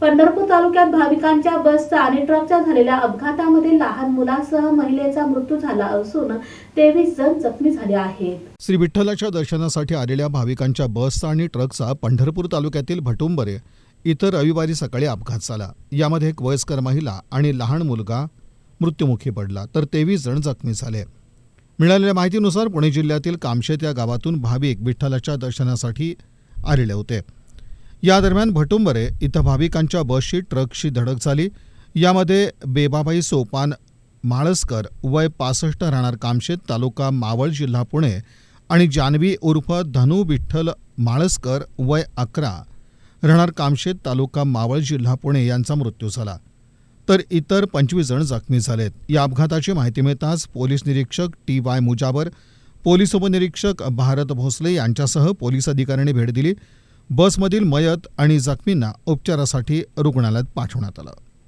पंढरपूर तालुक्यात भाविकांच्या बसचा आणि ट्रकच्या झालेल्या अपघातामध्ये लहान मुलासह महिलेचा मृत्यू झाला असून तेवीस जण जखमी झाले आहेत. श्री विठ्ठलाच्या दर्शनासाठी आलेल्या भाविकांच्या बसचा आणि ट्रकचा पंढरपूर तालुक्यातील भटुंबरे इतर रविवारी सकाळी अपघात झाला. यामध्ये एक वयस्कर महिला आणि लहान मुलगा मृत्युमुखी पडला तर तेवीस जण जखमी झाले. मिळालेल्या माहितीनुसार पुणे जिल्ह्यातील कामशेत या गावातून भाविक विठ्ठलाच्या दर्शनासाठी आलेले होते. या दरम्यान भटुंबरे इथं भाविकांच्या बसशी ट्रकशी धडक झाली. यामध्ये बेबाबाई सोपान माळसकर वय पासष्ट राहणार कामशेत तालुका मावळ जिल्हा पुणे आणि जानवी उर्फ धनु विठ्ठल माळसकर वय अकरा राहणार कामशेत तालुका मावळ जिल्हा पुणे यांचा मृत्यू झाला. तर इतर पंचवीस जण जखमी झालेत. या अपघाताची माहिती मिळताच पोलीस निरीक्षक टी वाय मुजावर पोलीस उपनिरीक्षक भारत भोसले यांच्यासह पोलीस अधिकाऱ्यांनी भेट दिली. बसमधील मयत आणि जखमींना उपचारासाठी रुग्णालयात पाठवण्यात आलं.